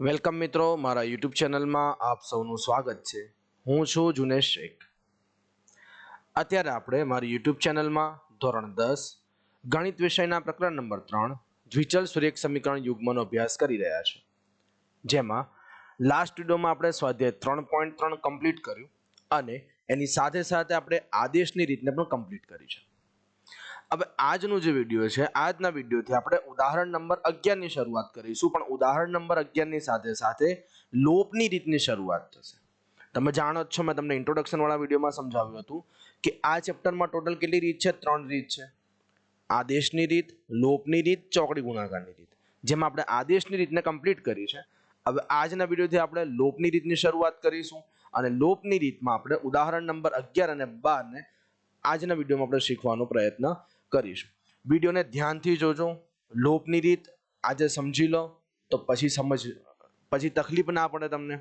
Welcome મિત્રો, મારા YouTube ચેનલમાં આપ સૌનું સ્વાગત છે. હું છું જુનેશ શેખ. અત્યારે આપણે મારી યુટ્યુબ ચેનલમાં ધોરણ દસ, ગણિત વિષયના પ્રકરણ નંબર ત્રણ, દ્વિચલ સુરેખ સમીકરણ યુગ્મનો અભ્યાસ કરી રહ્યા છે. જેમાં લાસ્ટ વિડીયોમાં આપણે સ્વાધ્યાય ત્રણ પોઈન્ટ ત્રણ કમ્પ્લીટ કર્યું અને એની સાથે સાથે આપણે આદેશની રીતને પણ કમ્પ્લીટ કરી છે. હવે આજનો જે વીડિયો છે, આજના વિડીયોથી આપણે ઉદાહરણ નંબર અગિયારની શરૂઆત કરીશું, પણ ઉદાહરણ નંબર અગિયારની સાથે સાથે લોપની રીતની શરૂઆત થશે. તમે જાણો જ છો, મેં તમને ઇન્ટ્રોડક્શનવાળા વિડીયોમાં સમજાવ્યું હતું કે આ ચેપ્ટરમાં ટોટલ કેટલી રીત છે? ત્રણ રીત છે. આદેશની રીત, લોપની રીત, ચોકડી ગુણાકારની રીત. જેમાં આપણે આદેશની રીતને કમ્પ્લીટ કરી છે, હવે આજના વિડીયોથી આપણે લોપની રીતની શરૂઆત કરીશું અને લોપની રીતમાં આપણે ઉદાહરણ નંબર અગિયાર અને બારને આજના વિડીયોમાં આપણે શીખવાનો પ્રયત્ન કરીશું. વિડીયોને ધ્યાનથી જોજો. લોપની રીત આજે સમજી લો, તો પછી સમજ, પછી તકલીફ ના પડે તમને.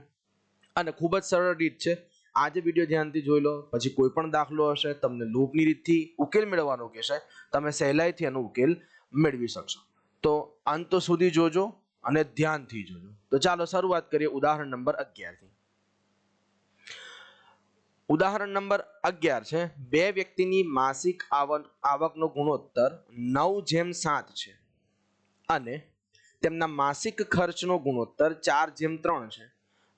અને ખૂબ જ સરળ રીત છે. આજે વીડિયો ધ્યાનથી જોઈ લો, પછી કોઈ પણ દાખલો હશે, તમને લોપની રીતથી ઉકેલ મેળવવાનો કહેશે. તમે સહેલાઈથી એનો ઉકેલ મેળવી શકશો. તો અંત સુધી જોજો અને ધ્યાનથી જોજો. તો ચાલો શરૂઆત કરીએ ઉદાહરણ નંબર અગિયારથી. ઉદાહરણ નંબર અગિયાર છે. બે વ્યક્તિની માસિક આવક આવકનો ગુણોત્તર નવ જેમ સાત છે. અને તેમના માસિક ખર્ચનો ગુણોત્તર ચાર જેમ ત્રણ છે.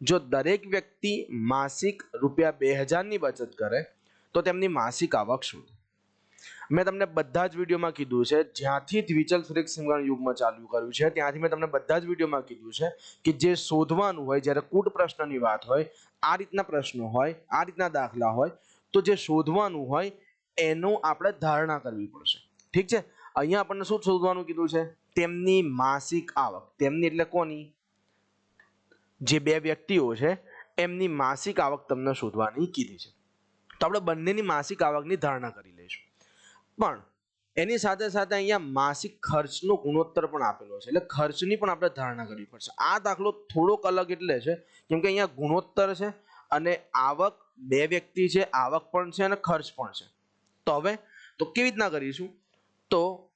જો દરેક વ્યક્તિ માસિક રૂપિયા બે હજારની બચત કરે, તો તેમની માસિક આવક શું મેં તમને બધા જ વિડીયોમાં કીધું છે, જ્યાંથી દ્વિચલ ફ્રિક સમીકરણ યુગમાં ચાલુ કર્યું છે, ત્યાંથી મેં તમને બધા જ વિડીયોમાં કીધું છે કે જે શોધવાનું હોય, જ્યારે કૂટ પ્રશ્નની વાત હોય, આ રીતના પ્રશ્નો હોય, આ રીતના દાખલા હોય, તો જે શોધવાનું હોય, એનું આપણે ધારણા કરવી પડશે. ઠીક છે? અહીંયા આપણને શું શોધવાનું કીધું છે? તેમની માસિક આવક. તેમની એટલે કોની? જે બે વ્યક્તિઓ છે, એમની માસિક આવક તમને શોધવાની કીધી છે. તો આપણે બંનેની માસિક આવકની ધારણા કરી લઈશું. પણ એની સાથે સાથે અહીંયા માસિક ખર્ચનો ગુણોત્તર પણ આપેલો છે. એટલે ખર્ચની પણ આપણે ધારણા કરવી પડશે. આ દાખલો થોડોક અલગ એટલે છે. કેમ કે અહીંયા ગુણોત્તર છે અને આવક બે વ્યક્તિ છે, આવક પણ છે અને ખર્ચ પણ છે. તો હવે, તો કેવી રીતના કરીશું? તો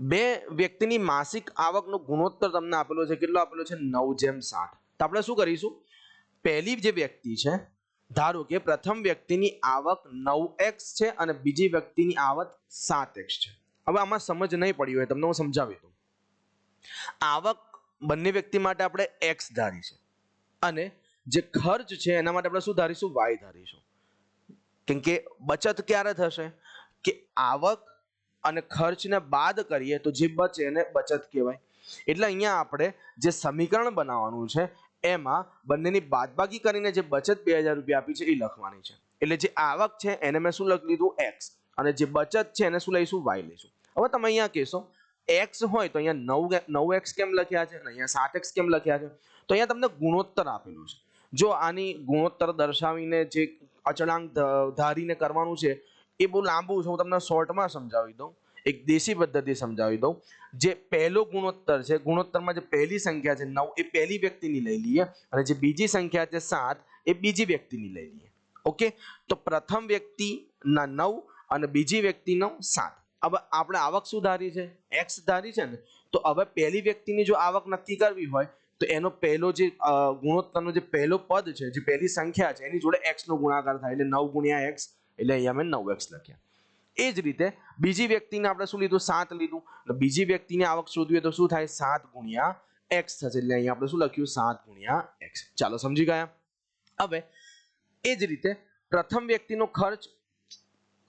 બે વ્યક્તિની માસિક આવકનો ગુણોત્તર તમને આપેલો છે. કેટલો આપેલો છે? નવ જેમ સાઠ તો આપણે શું કરીશું? પહેલી જે વ્યક્તિ છે ધારો કે પ્રથમ વ્યક્તિની આવક નવ એક્સ છે અને બીજી વ્યક્તિની આવક સાત એક્સ છે. હવે આમાં સમજ નહીં પડી હોય, તમને હું સમજાવી દઉં. આવક બંને વ્યક્તિ માટે આપણે એક્સ ધારી છે અને જે ખર્ચ છે એના માટે આપણે શું ધારીશું? વાય ધારીશું. કેમ કે બચત ક્યારે થશે? કે આવક અને ખર્ચને બાદ કરીએ તો જે બચે એને બચત કહેવાય. એટલે અહીંયા આપણે જે સમીકરણ બનાવવાનું છે એમાં બંનેની બાદબાકી કરીને જે બચત બે હજાર રૂપિયા આપી છે એ લખવાની છે. એટલે જે આવક છે એને મેં શું લખી લીધું એક્સ અને જે બચત છે એને શું લઈશું? વાય લઈશું. હવે તમે અહીંયા કહેશો એક્સ હોય તો અહીંયા નવ નવ એક્સ કેમ લખ્યા છે? અને અહીંયા સાત એક્સ કેમ લખ્યા છે? તો અહીંયા તમને ગુણોત્તર આપેલું છે. જો આની ગુણોત્તર દર્શાવીને જે અચળાંક ધારીને કરવાનું છે, એ બહુ લાંબુ છે. હું તમને શોર્ટમાં સમજાવી દઉં. એક દેશી પદ્ધતિ સમજાવી દઉં. જે પહેલો ગુણોત્તર છે, ગુણોત્તરમાં જે પહેલી સંખ્યા છે, નવ એ પહેલી વ્યક્તિની લઈ લઈએ અને જે બીજી સંખ્યા છે, સાત એ બીજી વ્યક્તિની લઈ લઈએ. ઓકે? તો પ્રથમ વ્યક્તિના નવ અને બીજી વ્યક્તિનો સાત. હવે આપણે આવક શું ધારી છે એક્સ ધારી છે ને, તો હવે પહેલી વ્યક્તિની જો આવક નક્કી કરવી હોય, તો એનો પહેલો જે ગુણોત્તરનો જે પહેલો પદ છે, જે પહેલી સંખ્યા છે, એની જોડે એક્સનો ગુણાકાર થાય, એટલે નવ ગુણ્યા એક્સ એટલે અહીંયા મેં નવ એક્સ લખ્યા. એ જ રીતે બીજી વ્યક્તિને આપણે શું લીધું? સાત લીધું. બીજી વ્યક્તિની આવક શોધવી તો શું થાય? સાત ગુણ્યા એક્સ થશે. એટલે અહીંયા આપણે શું લખ્યું? સાત ગુણ્યા એક્સ. ચાલો સમજી ગયા? હવે એ જ રીતે પ્રથમ વ્યક્તિનો ખર્ચ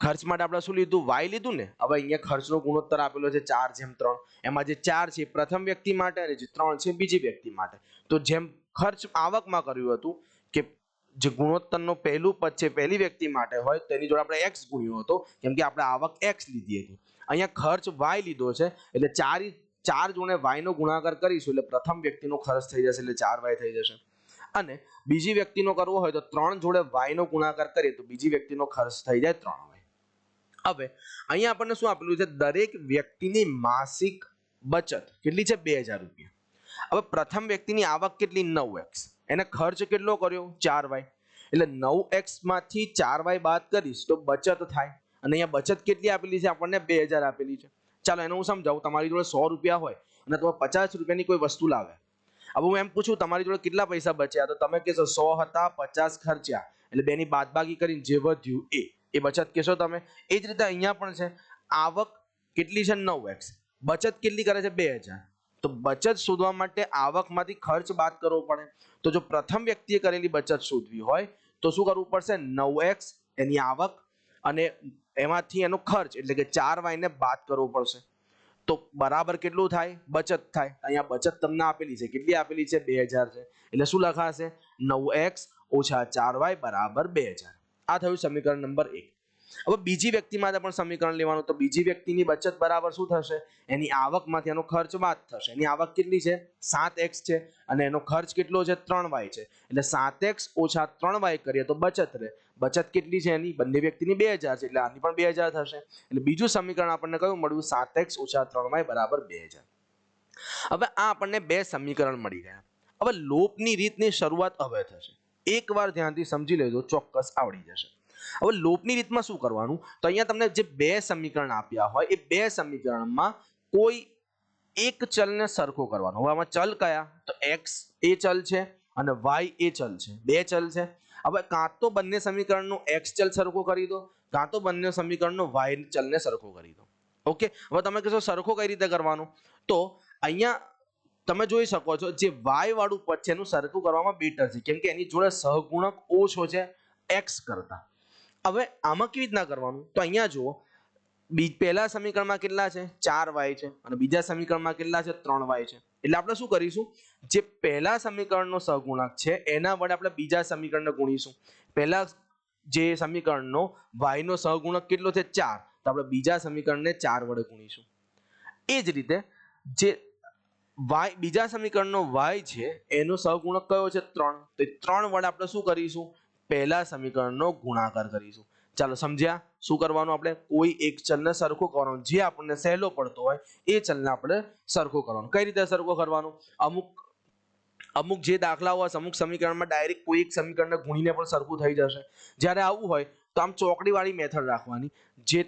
ખર્ચ માટે આપણે શું લીધું? વાય લીધું ને? હવે અહીંયા ખર્ચનો ગુણોત્તર આપેલો છે ચાર જેમ ત્રણ. એમાં જે ચાર છે પ્રથમ વ્યક્તિ માટે અને જે ત્રણ છે બીજી વ્યક્તિ માટે. તો જેમ ખર્ચ આવકમાં કર્યું હતું કે જે ગુણોત્તરનો પહેલું પદ છે, પહેલી વ્યક્તિ માટે હોય, તેની જોડે આપણે એક્સ ગુણ્યો હતો, કેમ કે આપણે આવક એક્સ લીધી હતી. અહીંયા ખર્ચ વાય લીધો છે, એટલે ચાર ચાર જોડે વાયનો ગુણાકાર કરીશું, એટલે પ્રથમ વ્યક્તિનો ખર્ચ થઈ જશે, એટલે ચાર વાય થઈ જશે. અને બીજી વ્યક્તિનો કરવો હોય તો ત્રણ જોડે વાયનો ગુણાકાર કરીએ, તો બીજી વ્યક્તિનો ખર્ચ થઈ જાય ત્રણ વાય હવે, અહીંયા આપણને શું આપેલું છે, દરેક વ્યક્તિની માસિક બચત કેટલી છે, બે હજાર રૂપિયા. હવે પ્રથમ વ્યક્તિની આવક કેટલી? નવ એક્સ એને ખર્ચ કેટલો કર્યો? ચાર વાય. એટલે નવ એક્સમાંથી ચાર વાય બાદ કરીશ તો બચત થાય. અને અહીંયા બચત કેટલી આપેલી છે? આપણને બે હજાર આપેલી છે. ચાલો એને હું સમજાવું. તમારી જોડે સો રૂપિયા હોય અને તમે પચાસ રૂપિયાની કોઈ વસ્તુ લાવે. હવે હું એમ પૂછું, તમારી જોડે કેટલા પૈસા બચ્યા? તો તમે કહેશો સો હતા, પચાસ ખર્ચ્યા. એટલે બેની બાદબાકી કરીને જે વધ્યું એ એ બચત કહેશો તમે? એ જ રીતે અહીંયા પણ છે. આવક કેટલી છે? નવ એક્સ. બચત કેટલી કરે છે? બે હજાર. તો બચત શોધવા માટે આવકમાંથી ખર્ચ બાદ કરવો પડે. તો જો પ્રથમ વ્યક્તિએ કરેલી બચત શોધવી હોય, તો શું કરવું પડશે? નવ એક્સ એની આવક અને એમાંથી એનો ખર્ચ, એટલે કે ચાર વાયને બાદ કરવો પડશે. તો બરાબર કેટલું થાય? બચત થાય. અહીંયા બચત તમને આપેલી છે. કેટલી આપેલી છે? બે હજાર છે. એટલે શું લખાશે? નવ એક્સ ઓછા ચાર વાય બરાબર બે હજાર. આ થયું સમીકરણ નંબર એક. હવે બીજી વ્યક્તિ માટે પણ સમીકરણ લેવાનું તો બીજી વ્યક્તિની બચત બરાબર શું થશે? એની આવકમાંથી એનો ખર્ચ બાદ થશે. એની આવક કેટલી છે? સાત એક્સ છે અને એનો ખર્ચ કેટલો છે? ત્રણ વાય છે. એટલે સાત એક્સ ઓછા ત્રણ વાય કરીએ તો બચત રહે. બચત કેટલી છે એની? બંને વ્યક્તિની બે હજાર છે એટલે આની પણ બે હજાર થશે. એટલે બીજું સમીકરણ આપણને કયું મળ્યું? સાત એક્સ ઓછા ત્રણ વાય બરાબર બે હજાર. હવે આ આપણને બે સમીકરણ મળી ગયા હવે લોપની રીતની શરૂઆત હવે થશે. એકવાર ધ્યાનથી સમજી લેજો, ચોક્કસ આવડી જશે. હવે લોપની રીતમાં શું કરવાનું? તો અહીંયા તમને જે બે સમીકરણ આપ્યા હોય, એ બે સમીકરણમાં કોઈ એક ચલને સરખો કરવાનો. હવે આમાં ચલ કયા? તો એક્સ એ ચલ છે અને વાય એ ચલ છે. બે ચલ છે. હવે કાં તો બંને સમીકરણનો એક્સ ચલ સરખો કરી દો, કાં તો બંને સમીકરણનો વાય ચલને સરખો કરી દો. ઓકે? હવે તમે કહેશો સરખો કઈ રીતે કરવાનો? તો અહીંયા તમે જોઈ શકો છો જે વાય વાળું પદ છે એનું સરખું કરવામાં બેટર છે. કેમ કે એની જોડે સહગુણક ઓછો છે એક્સ કરતા. હવે આમાં કેવી રીતના કરવાનું? તો અહીંયા જુઓ. બીજ પહેલા સમીકરણમાં કેટલા છે? ચાર વાય છે. અને બીજા સમીકરણમાં કેટલા છે? ત્રણ વાય છે. એટલે આપણે શું કરીશું? જે પહેલા સમીકરણનો સહગુણક છે, એના વડે આપણે બીજા સમીકરણને ગુણીશું. પહેલા જે સમીકરણનો વાયનો સહગુણક કેટલો છે? ચાર. તો આપણે બીજા સમીકરણને ચાર વડે ગુણીશું. એ જ રીતે જે વાય બીજા સમીકરણનો વાય છે, એનો સહગુણક કયો છે? ત્રણ. તો ત્રણ વડે આપણે શું કરીશું? પહેલા સમીકરણનો ગુણાકાર કરીશું. ચાલો સમજ્યા? શું કરવાનું આપણે? કોઈ એક ચલને સરખો કરવાનો. જે આપણને સહેલો પડતો હોય, એ ચલને આપણે સરખો કરવાનો. કઈ રીતે સરખો કરવાનો? અમુક અમુક જે દાખલાઓ હશે, અમુક સમીકરણમાં ડાયરેક્ટ કોઈ એક સમીકરણને ગુણીને પણ સરખું થઈ જશે. જ્યારે આવું હોય, તો આમ ચોકડીવાળી મેથડ રાખવાની. જે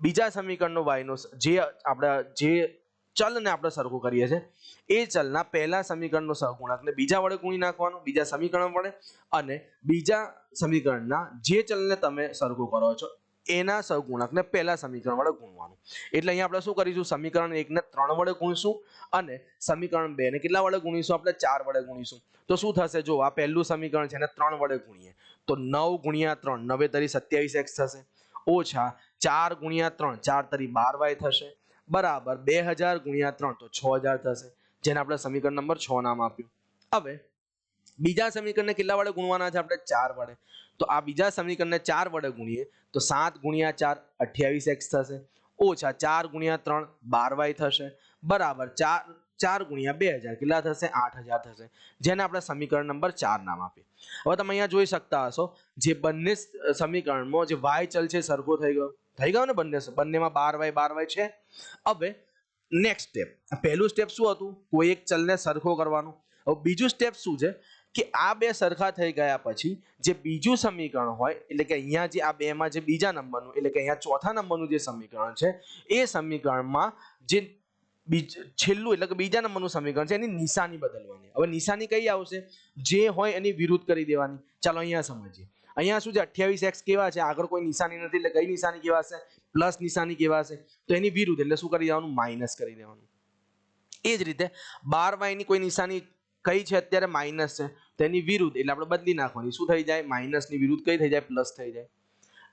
બીજા સમીકરણનો વાયનો જે આપણા, જે ચલને આપણે સરખું કરીએ છીએ. એ ચલના પહેલા સમીકરણનો સહગુણકને બીજા વડે ગુણી નાખવાનો, બીજા સમીકરણ વડે અને બીજા સમીકરણના જે ચલને તમે સરખું કરો છો, એના સહગુણાંકને પહેલા સમીકરણ વડે ગુણવાનું. એટલે અહીંયા આપણે શું કરીશું? સમીકરણ એકને ત્રણ વડે ગુણીશું અને સમીકરણ બે ને કેટલા વડે ગુણીશું આપણે? ચાર વડે ગુણીશું. તો શું થશે? જો આ પહેલું સમીકરણ છે એને ત્રણ વડે ગુણીએ. તો નવ ગુણ્યા ત્રણ, નવે તરી સત્યાવીસ એક્સ થશે. ઓછા ચાર ગુણ્યા ત્રણ, ચાર તરી બાર વાય થશે. બરાબર, બે હજાર ગુણ્યા ત્રણ, તો છ હજાર થશે. જેને આપણે સમીકરણ નંબર છ નામ આપ્યું. હવે, બીજા સમીકરણને કેટલા વડે ગુણવાના છે? આપણે ચાર વડે. તો આ બીજા સમીકરણને ચાર વડે ગુણીએ, તો સાત ગુણ્યા ચાર અઠ્યાવીસ એક્સ થશે. ઓછા ચાર ગુણ્યા ત્રણ બાર વાય થશે. બરાબર, ચાર ચાર ગુણ્યા બે હજાર કેટલા થશે? આઠ હજાર થશે. જેને આપણે સમીકરણ નંબર ચાર નામ આપીએ હવે તમે અહીંયા જોઈ શકતા હશો, જે બંને સમીકરણમાં જે વાય ચલ છે સરખો થઈ ગયો. થઈ ગયો ને બંને બંનેમાં બાર વાય બાર વાય છે? હવે નેક્સ્ટ સ્ટેપ પહેલું સ્ટેપ શું હતું? કોઈ એક ચલને સરખો કરવાનું. હવે બીજું સ્ટેપ શું છે? કે આ બે સરખા થઈ ગયા પછી જે બીજું સમીકરણ હોય, એટલે કે અહીંયા જે આ બેમાં જે બીજા નંબરનું, એટલે કે અહીંયા ચોથા નંબરનું જે સમીકરણ છે, એ સમીકરણમાં જે બીજ, છેલ્લું એટલે કે બીજા નંબરનું સમીકરણ છે, એની નિશાની બદલવાની. હવે નિશાની કઈ આવશે? જે હોય એની વિરુદ્ધ કરી દેવાની. ચાલો અહીંયા સમજીએ. અહીંયા શું છે? અઠ્યાવીસ એક્સ કેવા છે? આગળ કોઈ નિશાની નથી, એટલે કઈ નિશાની કેવાશે પ્લસ નિશાની કહેવાશે તો એની વિરુદ્ધ, એટલે શું કરી દેવાનું? માઇનસ કરી દેવાનું. એ જ રીતે, બાર વાયની કોઈ નિશાની કઈ છે? અત્યારે માઇનસ છે. તેની વિરુદ્ધ, એટલે આપણે બદલી નાખવાની. શું થઈ જાય? માઇનસની વિરુદ્ધ કઈ થઈ જાય? પ્લસ થઈ જાય.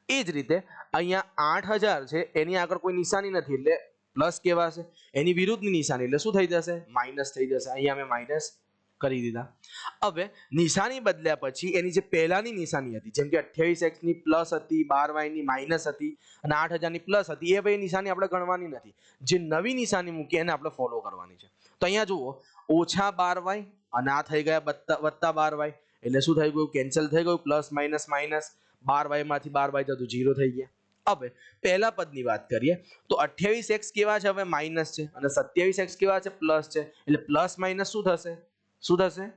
એ જ રીતે, અહીંયા આઠ હજાર છે, એની આગળ કોઈ નિશાની નથી, એટલે પ્લસ કહેવાશે એની વિરુદ્ધની નિશાની, એટલે શું થઈ જશે? માઇનસ થઈ જશે. અહીંયા અમે માઇનસ કરી દીધા. હવે નિશાની બદલ્યા પછી એની જે પહેલાની નિશાની હતી, જેમ કે અઠ્યાવીસ એક્સની પ્લસ હતી, બાર વાયની માઇનસ હતી અને આઠ હજારની પ્લસ હતી, એ ભાઈ નિશાની આપણે ગણવાની નથી. જે નવી નિશાની મૂકી એને આપણે ફોલો કરવાની છે. તો અહીંયા જુઓ, ઓછા બાર વાય અને આ થઈ ગયા વત્તા બાર વાય એટલે શું થઈ ગયું? કેન્સલ થઈ ગયું પ્લસ માઇનસ માઇનસ બાર વાયમાંથી બાર વાય જતું જીરો થઈ ગયા. હવે પહેલા પદની વાત કરીએ, તો અઠ્યાવીસ એક્સ કેવા છે? હવે માઇનસ છે. અને સત્યાવીસ એક્સ કેવા છે? પ્લસ છે. એટલે પ્લસ માઇનસ શું થશે? શું થશે?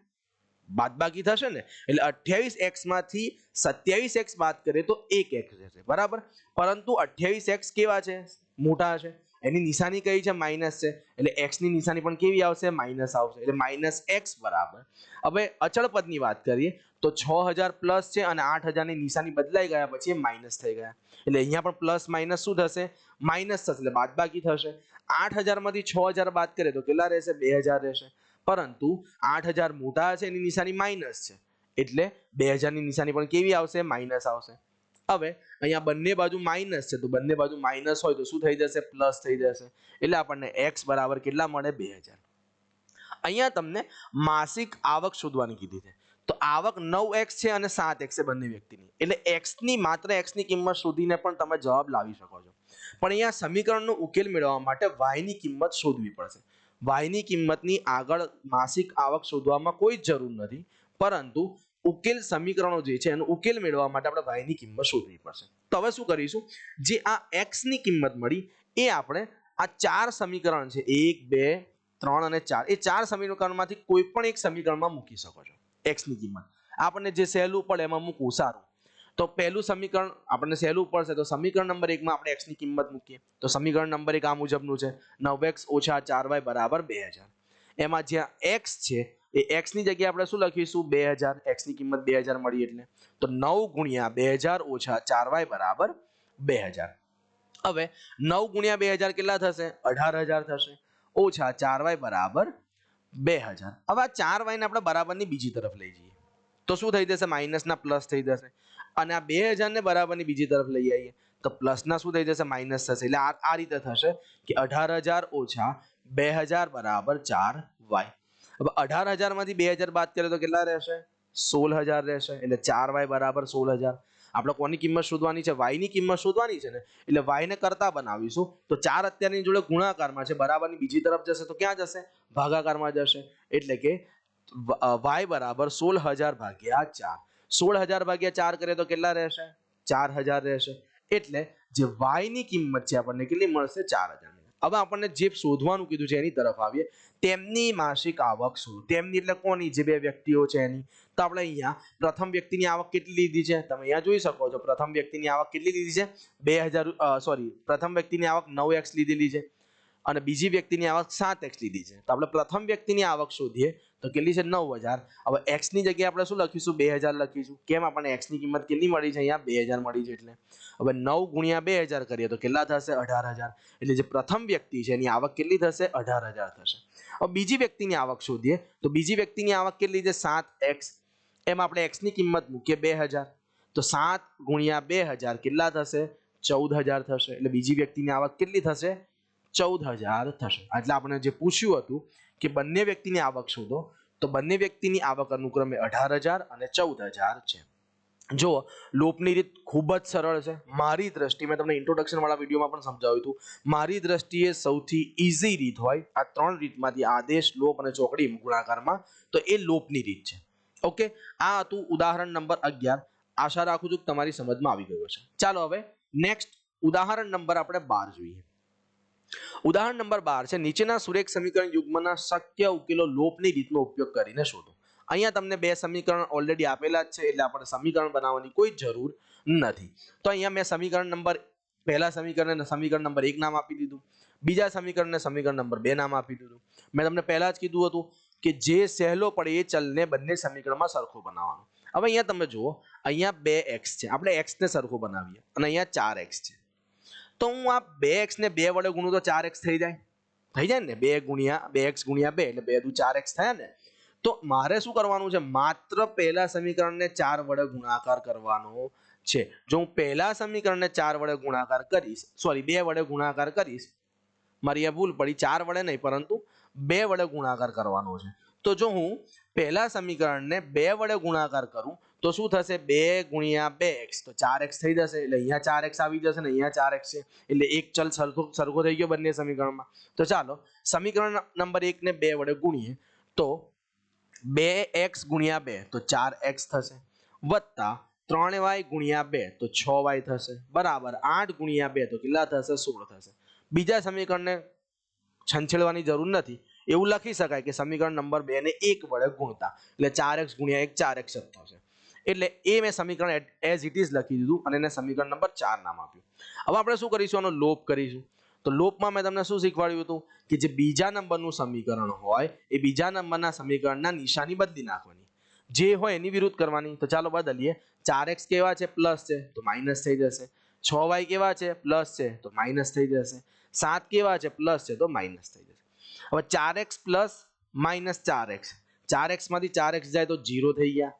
બાદબાકી થશે ને? એટલે અઠ્યાવીસ એક્સમાંથી સત્યાવીસ એક્સ બાદ કરીએ તો એક એક્સ રહેશે. બરાબર? પરંતુ અઠ્યાવીસ એક્સ કેવા છે? મોટા છે. એની નિશાની કઈ છે? માઇનસ છે. એટલે x ની નિશાની પણ કેવી આવશે? માઇનસ આવશે. એટલે માઇનસ એક્સ બરાબર. હવે અચળ પદની વાત કરીએ તો છ હજાર પ્લસ છે અને આઠ હજારની નિશાની બદલાઈ ગયા પછી માઇનસ થઈ ગયા. એટલે અહીંયા પણ પ્લસ માઇનસ શું થશે? માઇનસ થશે. એટલે બાદબાકી થશે. આઠ હજારમાંથી છ હજાર બાદ કરીએ તો કેટલા રહેશે? બે હજાર રહેશે. પરંતુ આઠ હજાર મોટા છે એની નિશાની માઇનસ છે. એટલે બે હજારની નિશાની પણ કેવી આવશે? માઇનસ આવશે. હવે અહીંયા બંને બાજુ માઇનસ છે, તો બંને બાજુ માઇનસ હોય તો શું થઈ જશે? પ્લસ થઈ જશે. એટલે આપણને એક્સ બરાબર કેટલા મળે? બે હજાર. અહીંયા તમને માસિક આવક શોધવાની કીધી છે. તો આવક નવ એક્સ છે અને સાત એક્સ છે બંને વ્યક્તિની. એટલે એક્સની માત્ર એક્સની કિંમત શોધીને પણ તમે જવાબ લાવી શકો છો. પણ અહીંયા સમીકરણનો ઉકેલ મેળવવા માટે વાયની કિંમત શોધવી પડશે. Y ની કિંમતની આગળ માસિક આવક શોધવામાં કોઈ જરૂર નથી. પરંતુ ઉકેલ સમીકરણો જે છે, એનો ઉકેલ મેળવવા માટે આપણે વાયની કિંમત શોધવી પડશે. તો હવે શું કરીશું? જે આ એક્સની કિંમત મળી, એ આપણે આ ચાર સમીકરણ છે, એક, બે, ત્રણ અને ચાર, એ ચાર સમીકરણમાંથી કોઈ પણ એક સમીકરણમાં મૂકી શકો છો એક્સની કિંમત. આપણને જે સહેલું પડે, એમાં મૂકવું સારું. તો પહેલું સમીકરણ આપણને સહેલું પડશે. તો સમીકરણ નંબર એકમાં આપણે એક્સની કિંમત મૂકીએ. તો સમીકરણ નંબર એક આ મુજબનું છે. નવ એક્સ ઓછા ચાર વાય બરાબર બે હજાર. એમાં જ્યાં એક્સ છે, એ એક્સની જગ્યાએ આપણે શું લખીશું? બે હજાર. એક્સની કિંમત બે હજાર મળી એટલે. તો નવ ગુણ્યા બે હજાર ઓછા ચાર વાય બરાબર બે હજાર. હવે નવ ગુણ્યા બે હજાર કેટલા થશે? અઢાર હજાર થશે. ઓછા ચાર વાય બરાબર બે હજાર. હવે આ ચાર વાયને આપણે બરાબરની બીજી તરફ લઈ જઈએ. તો શું થઈ જશે? માઇનસના પ્લસ થઈ જશે. અને આ બે હજારને બરાબરની બીજી તરફ લઈ આવીએ. તો પ્લસના શું થઈ જશે? માઇનસ થશે. એટલે આ રીતે થશે કે અઢાર હજાર ઓછા બે હજાર બરાબર ચાર વાય. હવે અઢાર હજારમાંથી બે હજાર બાદ કરીએ તો કેટલા રહેશે? સોળ હજાર રહેશે. એટલે ચાર વાય બરાબર સોળ હજાર. આપણે કોની કિંમત શોધવાની છે? વાયની કિંમત શોધવાની છે ને? એટલે વાયને કરતા બનાવીશું. તો ચાર અત્યારની જોડે ગુણાકારમાં છે. બરાબરની બીજી તરફ જશે તો ક્યાં જશે? ભાગાકારમાં જશે. એટલે કે વાય બરાબર સોળ હજાર ભાગ્યા ચાર. સોળ હજાર ભાગ્યા ચાર કરીએ તો કેટલા રહેશે? ચાર હજાર રહેશે. એટલે જે વાયની કિંમત છે આપણને કેટલી મળશે? ચાર હજાર હવે આપણને જે શોધવાનું કીધું છે એની તરફ આવીએ. તેમની માસિક આવક શું? તેમની એટલે કોની? જે બે વ્યક્તિઓ છે એની. તો આપણે અહીંયા પ્રથમ વ્યક્તિની આવક કેટલી લીધી છે? તમે અહીંયા જોઈ શકો છો. પ્રથમ વ્યક્તિની આવક કેટલી લીધી છે? બે હજાર સોરી પ્રથમ વ્યક્તિની આવક નવ એક્સ લીધેલી છે. અને બીજી વ્યક્તિની આવક સાત એક્સ લીધી છે. તો આપણે પ્રથમ વ્યક્તિની આવક શોધીએ તો કેટલી છે? નવ હજાર. હવે એક્સની જગ્યાએ આપણે શું લખીશું? બે હજાર લખીશું. કેમ? આપણને એક્સની કિંમત કેટલી મળી છે? અહીંયા બે હજાર મળી છે એટલે. હવે નવ ગુણ્યા બે હજાર કરીએ તો કેટલા થશે? અઢાર હજાર. એટલે જે પ્રથમ વ્યક્તિ છે, એની આવક કેટલી થશે? અઢાર હજાર થશે. હવે બીજી વ્યક્તિની આવક શોધીએ તો બીજી વ્યક્તિની આવક કેટલી છે? સાત એક્સ એમ આપણે એક્સની કિંમત મૂકીએ બે હજાર. તો સાત ગુણ્યા બે હજાર કેટલા થશે? ચૌદ હજાર થશે. એટલે બીજી વ્યક્તિની આવક કેટલી થશે? ચૌદ હજાર થશે. એટલે આપણે જે પૂછ્યું હતું કે બંને વ્યક્તિની આવક શોધો, તો બંને વ્યક્તિની આવક અનુક્રમે અઢાર હજાર અને ચૌદ હજાર છે. જો લોપની રીત ખૂબ જ સરળ છે. મારી દ્રષ્ટિએ, મેં તમને ઇન્ટ્રોડક્શનવાળા વિડીયોમાં પણ સમજાવ્યું હતું, મારી દ્રષ્ટિએ સૌથી ઇઝી રીત હોય આ ત્રણ રીતમાંથી આદેશ, લોપ અને ચોકડી ગુણાકારમાં, તો એ લોપની રીત છે. ઓકે? આ હતું ઉદાહરણ નંબર અગિયાર. આશા રાખું છું કે તમારી સમજમાં આવી ગયો છે ચાલો હવે નેક્સ્ટ ઉદાહરણ નંબર આપણે બાર જોઈએ. ઉદાહરણ નંબર બાર છે, નીચેના સુરેખ સમીકરણ યુગ્મના શક્ય ઉકેલો લોપની રીતનો ઉપયોગ કરીને શોધો. અહીંયા તમને બે સમીકરણ ઓલરેડી આપેલા જ છે, એટલે આપણે સમીકરણ બનાવવાની કોઈ જરૂર નથી. તો અહીંયા મેં સમીકરણ નંબર, પહેલા સમીકરણને સમીકરણ નંબર એક નામ આપી દીધું. બીજા સમીકરણને સમીકરણ નંબર બે નામ આપી દીધું. મેં તમને પહેલા જ કીધું હતું કે જે સહેલો પડે એ ચલને બંને સમીકરણમાં સરખો બનાવવાનો. હવે અહીંયા તમે જુઓ, અહીંયા બે એક્સ છે. આપણે એક્સને સરખો બનાવીએ અને અહીંયા ચાર એક્સ છે. તો હું આ બે એક્સને બે વડે ગુણું તો ચાર એક્સ થઈ જાય. થઈ જાય ને? બે ગુણ્યા બે એક્સ ગુણ્યા બે એટલે બે દુ ચાર એક્સ થયા ને? તો મારે શું કરવાનું છે? માત્ર પહેલા સમીકરણને ચાર વડે ગુણાકાર કરવાનો છે. જો હું પહેલા સમીકરણને ચાર વડે ગુણાકાર કરીશ સોરી બે વડે ગુણાકાર કરીશ, મારી આ ભૂલ પડી, ચાર વડે નહીં, પરંતુ બે વડે ગુણાકાર કરવાનો છે. તો જો હું પહેલા સમીકરણને બે વડે ગુણાકાર કરું તો શું થશે? બે ગુણ્યા બે એક્સ. તો ચાર એક્સ થઈ જશે. એટલે અહીંયા ચાર એક્સ આવી જશે ને અહીંયા ચાર એક્સ છે. એટલે એક ચલ સરખો સરખો થઈ ગયો બંને સમીકરણમાં. તો ચાલો, સમીકરણ નંબર એકને બે વડે ગુણીએ. તો બે એક્સ ગુણ્યા બે, તો ચાર એક્સ થશે. વત્તા ત્રણ વાય ગુણ્યા બે, તો છ વાય થશે. બરાબર, આઠ ગુણ્યા બે, તો કેટલા થશે? સોળ થશે. બીજા સમીકરણને છંછેડવાની જરૂર નથી. એવું લખી શકાય કે સમીકરણ નંબર બે ને એક વડે ગુણતા. એટલે ચાર એક્સ ગુણ્યા એક, ચાર એક્સ થશે. એટલે એ મેં સમીકરણ એઝ ઇટ ઇઝ લખી દીધું અને એને સમીકરણ નંબર ચાર નામ આપ્યું. હવે આપણે શું કરીશું? આનો લોપ કરીશું. તો લોપમાં મેં તમને શું શીખવાડ્યું હતું? કે જે બીજા નંબરનું સમીકરણ હોય, એ બીજા નંબરના સમીકરણના નિશાની બદલી નાખવાની. જે હોય એની વિરુદ્ધ કરવાની. તો ચાલો બદલીએ. ચાર એક્સ કેવા છે? પ્લસ છે. તો માઇનસ થઈ જશે. છ વાય કેવા છે? પ્લસ છે. તો માઇનસ થઈ જશે. સાત કેવા છે? પ્લસ છે. તો માઇનસ થઈ જશે. હવે ચાર એક્સ પ્લસ માઇનસ ચાર એક્સ. ચાર એક્સમાંથી ચાર એક્સ જાય તો ઝીરો થઈ ગયા.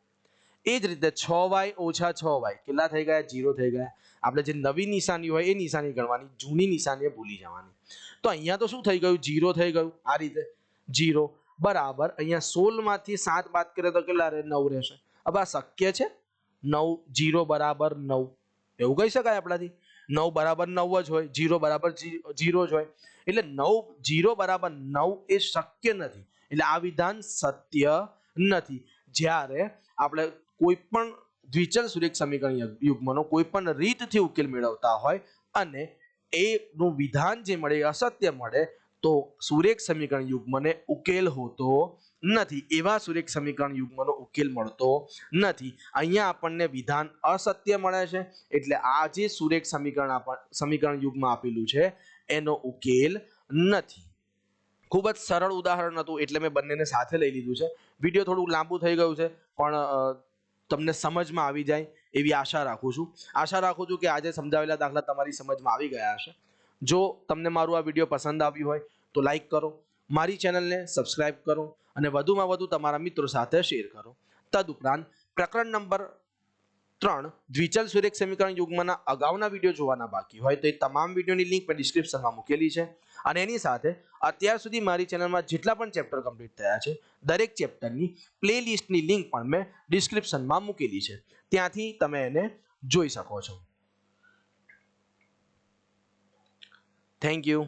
એ જ રીતે છ વાય ઓછા છ વાય કેટલા થઈ ગયા? જીરો થઈ ગયા. આપણે જે નવી નિશાની હોય એ નિશાની ગણવાની, જૂની નિશાની ભૂલી જવાની. તો અહીંયા તો શું થઈ ગયું? જીરો થઈ ગયું. આ રીતે. જીરો બરાબર. અહીંયા સોળમાંથી સાત બાદ કરે તો કેટલા રહે? નવ રહેશે. હવે આ શક્ય છે? નવ જીરો બરાબર નવ. એવું કહી શકાય આપણાથી? નવ બરાબર નવ જ હોય. જીરો બરાબર જીરો જ હોય. એટલે નવ જીરો બરાબર નવ એ શક્ય નથી. એટલે આ વિધાન સત્ય નથી. જ્યારે આપણે કોઈ પણ દ્વિચલ સુરેખ સમીકરણ યુગ- યુગ્મનો કોઈ પણ રીતથી ઉકેલ મેળવતા હોય અને એનું વિધાન જે મળે અસત્ય મળે, તો સુરેખ સમીકરણ યુગ્મને ઉકેલ હોતો નથી. એવા સુરેખ સમીકરણ યુગ્મનો ઉકેલ મળતો નથી. અહીંયા આપણને વિધાન અસત્ય મળે છે. એટલે આ જે સુરેખ સમીકરણ સમીકરણ યુગમાં આપેલું છે, એનો ઉકેલ નથી. ખૂબ જ સરળ ઉદાહરણ હતું, એટલે મેં બંનેને સાથે લઈ લીધું છે. વીડિયો થોડું લાંબુ થઈ ગયું છે, પણ તમને સમજમાં આવી જાય એવી આશા રાખું છું. આશા રાખું છું કે આજે સમજાવેલા દાખલા તમારી સમજમાં આવી ગયા હશે. જો તમને મારું આ વીડિયો પસંદ આવ્યું હોય તો લાઈક કરો, મારી ચેનલને સબસ્ક્રાઇબ કરો અને વધુમાં વધુ તમારા મિત્રો સાથે શેર કરો. તદુપરાંત પ્રકરણ નંબર ત્રણ, દ્વિચલ સુરેખ સમીકરણ યુગમાંના અગાઉના વીડિયો જોવાના બાકી હોય તો એ તમામ વિડીયોની લિંક મેં ડિસ્ક્રિપ્શનમાં મૂકેલી છે. અને એની સાથે અત્યાર સુધી મારી ચેનલમાં જેટલા પણ ચેપ્ટર કમ્પ્લીટ થયા છે, દરેક ચેપ્ટરની પ્લે લિસ્ટની લિંક પણ મેં ડિસ્ક્રિપ્શનમાં મૂકેલી છે. ત્યાંથી તમે એને જોઈ શકો છો. Thank you